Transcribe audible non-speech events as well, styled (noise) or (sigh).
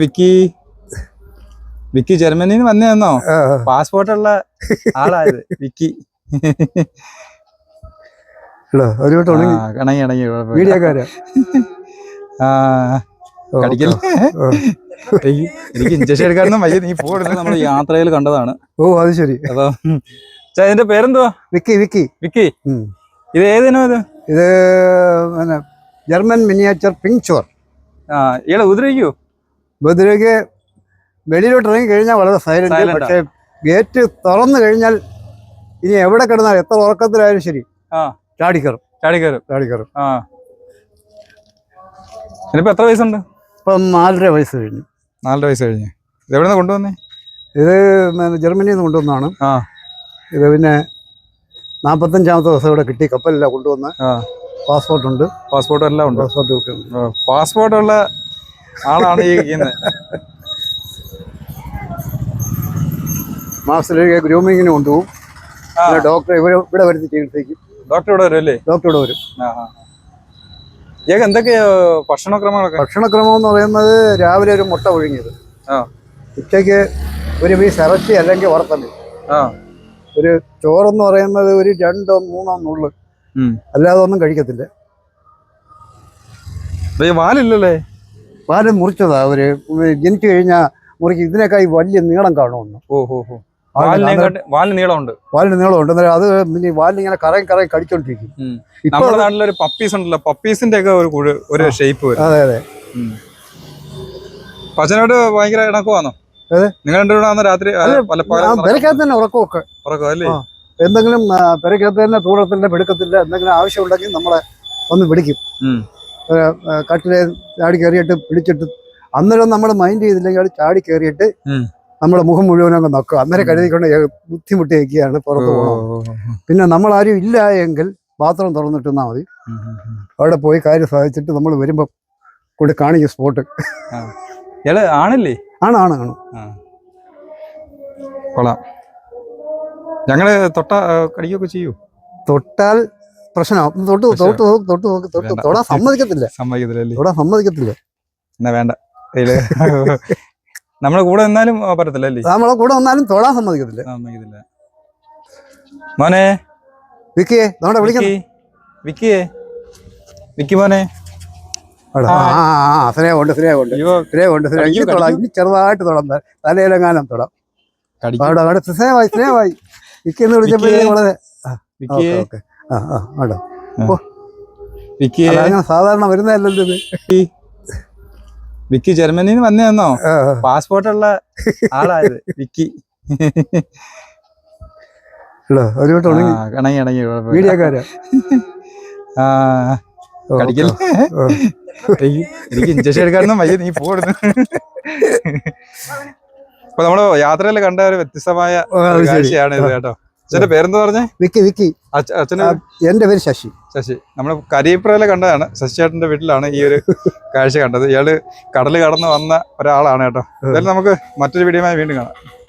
വിക്കി വിക്കി ജർമ്മനിയിൽ നിന്ന് വന്നേന്നോ പാസ്പോർട്ടുള്ള ആളായത് വിക്കി. ഇണങ്ങി ഇണങ്ങി കടിക്കൽ എനിക്ക് ഇഞ്ചക്ഷൻ എടുക്കാനൊന്നും വയ്യ. നീ പോടുന്നത് നമ്മൾ യാത്രയിൽ കണ്ടതാണ്. ഓ അത് ശരി. അതോ എന്റെ ഇതിന്റെ പേരെന്തുവാ? വിക്കി വിക്കി. വിക്കി. ഇത് ഏതിനോ ഇത്? ഇത് ജർമ്മൻ മിനിയേച്ചർ പിങ് ചോർ ആ ഇയാളെ ഉദ്രവിക്കൂ ബദിലേക്ക് വെളിയിലോട്ട് ഇറങ്ങി കഴിഞ്ഞാൽ വളരെ സൈലന്റ് പക്ഷെ ഗേറ്റ് തുറന്നു കഴിഞ്ഞാൽ ഇനി എവിടെ കിടന്നാൽ എത്ര ഉറക്കത്തിലായാലും ശരി. ചാടിക്കറും ചാടിക്കറും ആ. ഇനിയിപ്പോ എത്ര വയസ്സുണ്ട്? ഇപ്പം നാലര വയസ്സ് കഴിഞ്ഞു. നാലര വയസ്സ് കഴിഞ്ഞ്. ഇത് എവിടെ നിന്ന് കൊണ്ടുവന്നേ? ഇത് ജർമ്മനിയിൽ നിന്ന് കൊണ്ടുവന്നാണ് ഇത് പിന്നെ നാൽപ്പത്തഞ്ചാമത്തെ ദിവസം ഇവിടെ കിട്ടി. കപ്പലില്ല കൊണ്ടുവന്ന്. പാസ്പോർട്ട് ഉണ്ട്. പാസ്പോർട്ട് എല്ലാം ഉണ്ട്. പാസ്പോർട്ട് പാസ്പോർട്ടുള്ള ആളാണ് ഈ ഇരിക്കുന്നത് മാസത്തിലേക്ക് ഗ്രൂമിങ്ങിന് കൊണ്ടുപോകും. പിന്നെ ഡോക്ടർ ഇവിടെ ഇവിടെ വരുത്തി ചികിത്സയ്ക്കും ഡോക്ടർ ഇവിടെ വരും അല്ലേ? ഡോക്ടർ ഇവിടെ വരും. ഏക എന്തൊക്കെയാ ഭക്ഷണക്രമങ്ങളൊക്കെ? ഭക്ഷണക്രമം എന്ന് പറയുന്നത് രാവിലെ ഒരു മുട്ട ഒഴുങ്ങിയത് ഉച്ചയ്ക്ക് ഒരു പീസ് ഇറച്ചി അല്ലെങ്കിൽ വറുത്തൽ ആ. ഒരു ചോറെന്ന് പറയുന്നത് ഒരു രണ്ടോ മൂന്നോ നൂൾ അല്ലാതെ ഒന്നും കഴിക്കത്തില്ല. വാലില്ലല്ലേ? പാൽ മുറിച്ചതാ അവർ. ജനിച്ചു കഴിഞ്ഞാൽ മുറിക്ക് ഇതിനേക്കായി വലിയ നീളം കാണുമെന്ന്. ഹോ വാലിനെ നീളമുണ്ട്. വാലിന് നീളമുണ്ട്. അന്നേരം അത് പിന്നെ വാലിന് ഇങ്ങനെ കറങ്ങി കറങ്ങി കടിച്ചോണ്ടിരിക്കും. നമ്മുടെ നാട്ടിലൊരു പപ്പീസ് ഉണ്ടല്ലോ പപ്പീസിന്റെ ഒക്കെ ഒരു ഒരു ഷേപ്പ് വരും. അതെ അതെ. പച്ചനോട് ഭയങ്കര ഇണക്കുവാന്നോ ഏത്? നിങ്ങൾ രണ്ടുപേരും രാത്രി പെരക്കകത്ത് തന്നെ ഉറക്കമൊക്കെ. എന്തെങ്കിലും പെരക്കകത്ത് തന്നെ തൂടത്തില്ല പെടുക്കത്തില്ല എന്തെങ്കിലും ആവശ്യമുണ്ടെങ്കിൽ നമ്മളെ ഒന്ന് പിടിക്കും കട്ടിലെ ചാടി കയറിയിട്ട് പിടിച്ചിട്ട് അന്നേരം നമ്മൾ മൈൻഡ് ചെയ്തില്ലെങ്കിൽ അത് ചാടി കയറിയിട്ട്. നമ്മുടെ മുഖം മുഴുവൻ അങ്ങ് നോക്കുക. അന്നേരം കരുതിക്കൊണ്ട് ബുദ്ധിമുട്ടി വയ്ക്കുകയാണ് പുറത്ത് പോകണം. പിന്നെ നമ്മൾ ആരും ഇല്ല എങ്കിൽ പാത്രം തുറന്നിട്ടുന്നാൽ മതി. അവിടെ പോയി കാര്യം സാധിച്ചിട്ട് നമ്മൾ വരുമ്പോൾ കൊണ്ട് കാണിക്കും സ്പോട്ട്. ആണല്ലേ? ആണ് ആണ് ആണ്. കൊള്ളാം. ഞങ്ങൾ തൊട്ട കടിയൊക്കെ കടിക്കുകയൊക്കെ ചെയ്യൂ? തൊട്ടാൽ പ്രശ്നമാവും തൊട്ട് തൊട്ട് നോക്ക് തൊട്ട് നോക്ക് തൊട്ട്. തൊടാൻ സമ്മതിക്കത്തില്ല. സമ്മതിക്കത്തില്ല തൊടാൻ സമ്മതിക്കത്തില്ല. എന്നാ വേണ്ട. (laughs) നമ്മളെ കൂടെ നിന്നാലും പറ്റത്തില്ല അല്ലേ? നമ്മളെ കൂടെ വന്നാലും തൊടാൻ സമ്മതിക്കത്തില്ല. സമ്മതിക്കത്തില്ല. മോനെ. വിക്കിയെ നമ്മുടെ വിളിക്കണം വിക്കി വിക്കിയേ. വിക്കി മോനെ. സ്നേഹമുണ്ട് സ്നേഹമുണ്ട്. സ്നേഹമുണ്ട് സ്നേഹം തൊടാം ഇനി ചെറുതായിട്ട് തൊടാം തലയിലെങ്ങാനും തൊടാം. കടിക്കും. അവിടെ അവിടെ സ്നേഹമായി സ്നേഹമായി. വിക്കി എന്ന് വിളിച്ചപ്പോഴേ. വളരെ ഓക്കെ ഓക്കെ. ആ ആ അവിടെ വിക്കിയേ അല്ല, അങ്ങനെ സാധാരണ വരുന്നതല്ലല്ലോ ഇത്. വിക്കി. ജർമ്മനിയിൽ നിന്ന് വന്നേന്നോ ആ, ആ. പാസ്പോർട്ടുള്ള ആളായത് വിക്കി. ഇല്ല, ഒരു വട്ടം ആ, ഇണങ്ങി ഇണങ്ങി കുഴപ്പമില്ല. മീഡിയക്കാരാ. ആ ഓ, കടിക്കൽ ഓ. എനിക്ക് എനിക്ക് ഇഞ്ചക്ഷൻ എടുക്കാനൊന്നും വയ്യ നീ പോടുന്നു അപ്പൊ നമ്മൾ യാത്രയിൽ കണ്ട ഒരു വ്യത്യസ്തമായ ഓ, അത് ഒരു ശരി. കാഴ്ചയാണ് ഇത് കേട്ടോ. അച്ഛന്റെ പേരെന്താ പറഞ്ഞേ? വിക്കി വിക്കി. അച്ഛ- അച്ഛന് എന്റെ പേര്? ശശി. ശശി. നമ്മൾ കരീപ്രയിലെ കണ്ടതാണ്. ശശി ചേട്ടന്റെ വീട്ടിലാണ് ഈ ഒരു കാഴ്ച കണ്ടത്. ഇയാൾ കടൽ കടന്ന് വന്ന ഒരാളാണ് കേട്ടോ. എന്തായാലും നമുക്ക് മറ്റൊരു വീഡിയോമായി വീണ്ടും കാണാം.